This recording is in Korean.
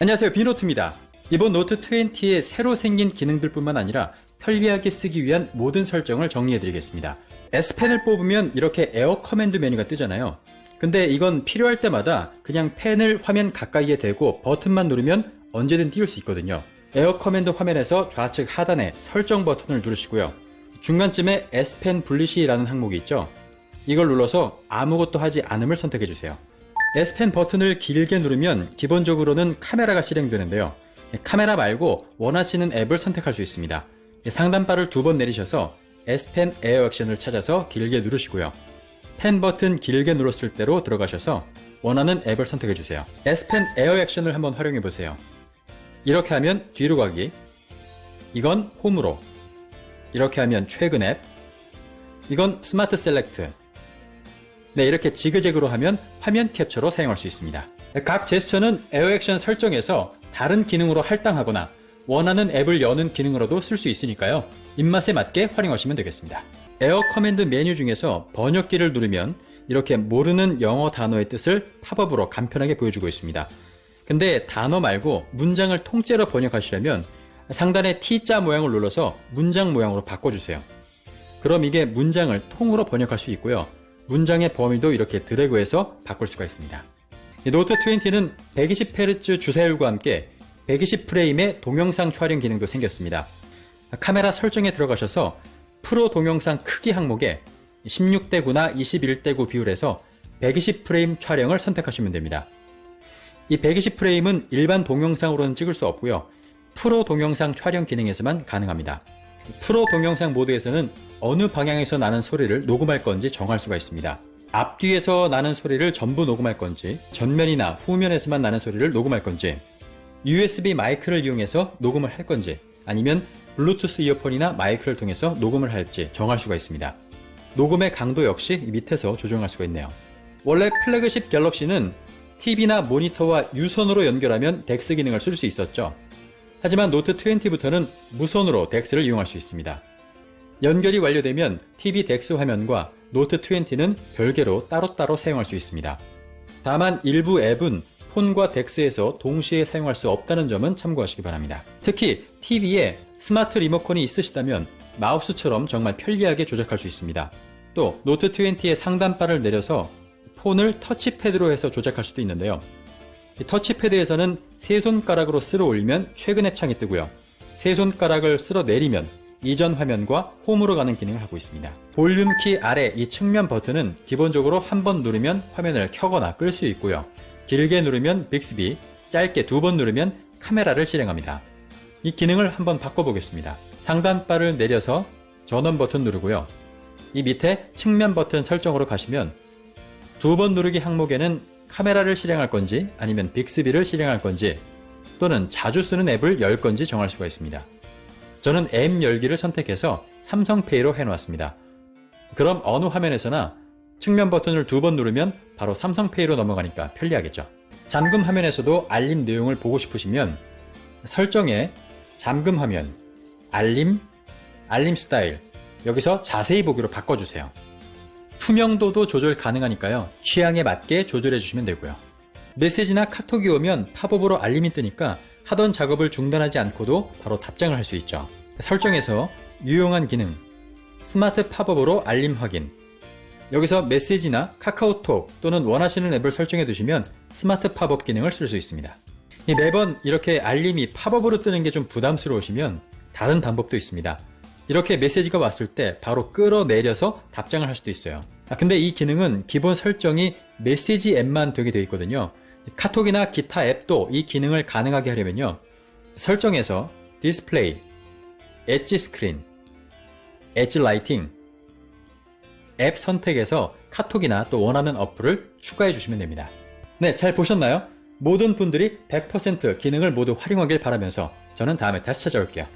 안녕하세요. 비노트입니다. 이번 노트 20의 새로 생긴 기능들 뿐만 아니라 편리하게 쓰기 위한 모든 설정을 정리해 드리겠습니다. S펜을 뽑으면 이렇게 에어 커맨드 메뉴가 뜨잖아요. 근데 이건 필요할 때마다 그냥 펜을 화면 가까이에 대고 버튼만 누르면 언제든 띄울 수 있거든요. 에어 커맨드 화면에서 좌측 하단에 설정 버튼을 누르시고요. 중간쯤에 S펜 분리시라는 항목이 있죠 이걸 눌러서 아무것도 하지 않음을 선택해 주세요 S펜 버튼을 길게 누르면 기본적으로는 카메라가 실행되는데요. 카메라 말고 원하시는 앱을 선택할 수 있습니다. 상단바를 두 번 내리셔서 S펜 에어 액션을 찾아서 길게 누르시고요. 펜 버튼 길게 눌렀을 때로 들어가셔서 원하는 앱을 선택해 주세요. S펜 에어 액션을 한번 활용해 보세요. 이렇게 하면 뒤로 가기. 이건 홈으로. 이렇게 하면 최근 앱. 이건 스마트 셀렉트. 네, 이렇게 지그재그로 하면 화면 캡처로 사용할 수 있습니다. 각 제스처는 에어 액션 설정에서 다른 기능으로 할당하거나 원하는 앱을 여는 기능으로도 쓸 수 있으니까요. 입맛에 맞게 활용하시면 되겠습니다. 에어 커맨드 메뉴 중에서 번역기를 누르면 이렇게 모르는 영어 단어의 뜻을 팝업으로 간편하게 보여주고 있습니다. 근데 단어 말고 문장을 통째로 번역하시려면 상단의 T자 모양을 눌러서 문장 모양으로 바꿔주세요. 그럼 이게 문장을 통으로 번역할 수 있고요. 문장의 범위도 이렇게 드래그해서 바꿀 수가 있습니다. 이 노트 20는 120Hz 주사율과 함께 120프레임의 동영상 촬영 기능도 생겼습니다. 카메라 설정에 들어가셔서 프로 동영상 크기 항목에 16대 9나 21대 9 비율에서 120프레임 촬영을 선택하시면 됩니다. 이 120프레임은 일반 동영상으로는 찍을 수 없고요. 프로 동영상 촬영 기능에서만 가능합니다. 프로 동영상 모드에서는 어느 방향에서 나는 소리를 녹음할 건지 정할 수가 있습니다. 앞뒤에서 나는 소리를 전부 녹음할 건지, 전면이나 후면에서만 나는 소리를 녹음할 건지, USB 마이크를 이용해서 녹음을 할 건지, 아니면 블루투스 이어폰이나 마이크를 통해서 녹음을 할지 정할 수가 있습니다. 녹음의 강도 역시 밑에서 조정할 수가 있네요. 원래 플래그십 갤럭시는 TV나 모니터와 유선으로 연결하면 덱스 기능을 쓸 수 있었죠. 하지만 노트 20부터는 무선으로 덱스를 이용할 수 있습니다. 연결이 완료되면 TV 덱스 화면과 노트 20는 별개로 따로따로 사용할 수 있습니다. 다만 일부 앱은 폰과 덱스에서 동시에 사용할 수 없다는 점은 참고하시기 바랍니다. 특히 TV에 스마트 리모컨이 있으시다면 마우스처럼 정말 편리하게 조작할 수 있습니다. 또 노트 20의 상단바를 내려서 폰을 터치패드로 해서 조작할 수도 있는데요. 이 터치패드에서는 세 손가락으로 쓸어 올리면 최근 앱 창이 뜨고요. 세 손가락을 쓸어 내리면 이전 화면과 홈으로 가는 기능을 하고 있습니다. 볼륨 키 아래 이 측면 버튼은 기본적으로 한 번 누르면 화면을 켜거나 끌 수 있고요. 길게 누르면 빅스비, 짧게 두 번 누르면 카메라를 실행합니다. 이 기능을 한번 바꿔보겠습니다. 상단바를 내려서 전원 버튼 누르고요. 이 밑에 측면 버튼 설정으로 가시면 두 번 누르기 항목에는 카메라를 실행할 건지 아니면 빅스비를 실행할 건지 또는 자주 쓰는 앱을 열 건지 정할 수가 있습니다. 저는 앱 열기를 선택해서 삼성페이로 해놓았습니다. 그럼 어느 화면에서나 측면 버튼을 두 번 누르면 바로 삼성페이로 넘어가니까 편리하겠죠. 잠금 화면에서도 알림 내용을 보고 싶으시면 설정에 잠금 화면, 알림, 알림 스타일 여기서 자세히 보기로 바꿔주세요. 투명도도 조절 가능하니까요. 취향에 맞게 조절해 주시면 되고요. 메시지나 카톡이 오면 팝업으로 알림이 뜨니까 하던 작업을 중단하지 않고도 바로 답장을 할 수 있죠. 설정에서 유용한 기능, 스마트 팝업으로 알림 확인. 여기서 메시지나 카카오톡 또는 원하시는 앱을 설정해 두시면 스마트 팝업 기능을 쓸 수 있습니다. 이 매번 이렇게 알림이 팝업으로 뜨는 게 좀 부담스러우시면 다른 방법도 있습니다. 이렇게 메시지가 왔을 때 바로 끌어내려서 답장을 할 수도 있어요. 아, 근데 이 기능은 기본 설정이 메시지 앱만 되게 되어 있거든요. 카톡이나 기타 앱도 이 기능을 가능하게 하려면요. 설정에서 디스플레이, 엣지 스크린, 엣지 라이팅, 앱 선택에서 카톡이나 또 원하는 어플을 추가해 주시면 됩니다. 네, 잘 보셨나요? 모든 분들이 100% 기능을 모두 활용하길 바라면서 저는 다음에 다시 찾아올게요.